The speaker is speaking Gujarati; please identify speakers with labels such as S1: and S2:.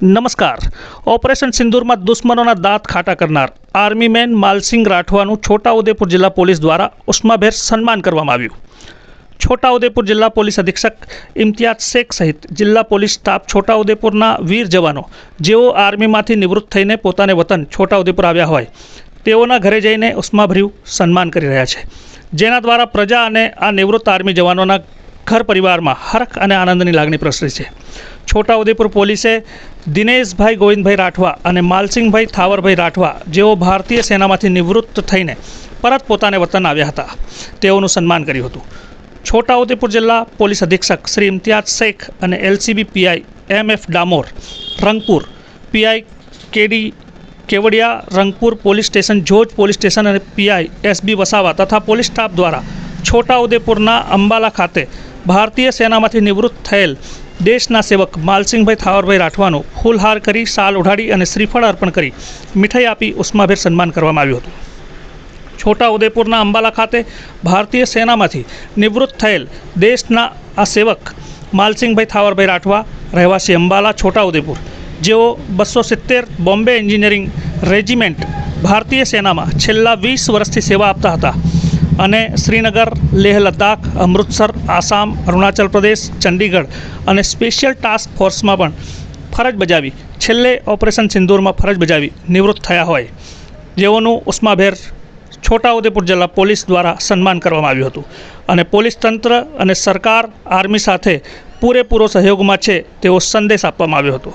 S1: નમસ્કાર. ઓપરેશન સિંદૂરમાં દુશ્મનોના દાંત ખાટા કરનાર આર્મી મેન માલસિંગ રાઠવાનું છોટાઉદેપુર જિલ્લા પોલીસ દ્વારા ઉષ્માભેર સન્માન કરવામાં આવ્યું. છોટાઉદેપુર જિલ્લા પોલીસ અધિક્ષક ઇમ્તિયાઝ શેખ સહિત જિલ્લા પોલીસ સ્ટાફ છોટાઉદેપુરના વીર જવાનો, જેઓ આર્મીમાંથી નિવૃત્ત થઈને પોતાને વતન છોટાઉદેપુર આવ્યા હોય, તેઓના ઘરે જઈને ઉષ્માભર્યું સન્માન કરી રહ્યા છે. જેના દ્વારા પ્રજા અને આ નિવૃત્ત આર્મી જવાનોના ઘર પરિવારમાં હરખ અને આનંદની લાગણી પ્રસરી છે. છોટાઉદેપુર પોલીસે દિનેશભાઈ ગોવિંદભાઈ રાઠવા અને માલસિંહભાઈ થાવરભાઈ રાઠવા જેઓ ભારતીય સેનામાંથી નિવૃત્ત થઈને પરત પોતાને વતન આવ્યા હતા, તેઓનું સન્માન કર્યું હતું. છોટાઉદેપુર જિલ્લા પોલીસ અધિક્ષક શ્રી ઇમ્તિયાઝ શેખ અને LCB PI M F Damor, Rangpur PI KD Kevadia, Rangpur police station, Joj police station અને પીઆઈ એસબી વસાવા તથા પોલીસ સ્ટાફ દ્વારા છોટાઉદેપુરના અંબાલા ખાતે ભારતીય સેનામાંથી નિવૃત્ત થયેલ દેશના સેવક માલસિંહભાઈ થાવરભાઈ રાઠવાનું ફૂલહાર કરી શાલ ઉઢાડી અને શ્રીફળ અર્પણ કરી મીઠાઈ આપી ઉષ્માભેર સન્માન કરવામાં આવ્યું હતું. છોટા ઉદેપુરના અંબાલા ખાતે ભારતીય સેનામાંથી નિવૃત્ત થયેલ દેશના આ સેવક માલસિંહભાઈ થાવરભાઈ રાઠવા રહેવાસી અંબાલા છોટા ઉદેપુર જેઓ બસો સિત્તેર બોમ્બે એન્જિનિયરિંગ રેજિમેન્ટ ભારતીય સેનામાં છેલ્લા વીસ વર્ષથી સેવા આપતા હતા. અને શ્રીનગર, લેહ લદ્દાખ, અમૃતસર, આસામ, અરુણાચલ પ્રદેશ, ચંડીગઢ અને સ્પેશિયલ ટાસ્ક ફોર્સમાં પણ ફરજ બજાવી, છેલ્લે ઓપરેશન સિંદૂરમાં ફરજ બજાવી નિવૃત્ત થયા હોય. જેઓનું ઉષ્માભેર છોટાઉદેપુર જિલ્લા પોલીસ દ્વારા સન્માન કરવામાં આવ્યું હતું. અને પોલીસ તંત્ર અને સરકાર આર્મી સાથે પૂરેપૂરો સહયોગમાં છે તેવો સંદેશ આપવામાં આવ્યો હતો.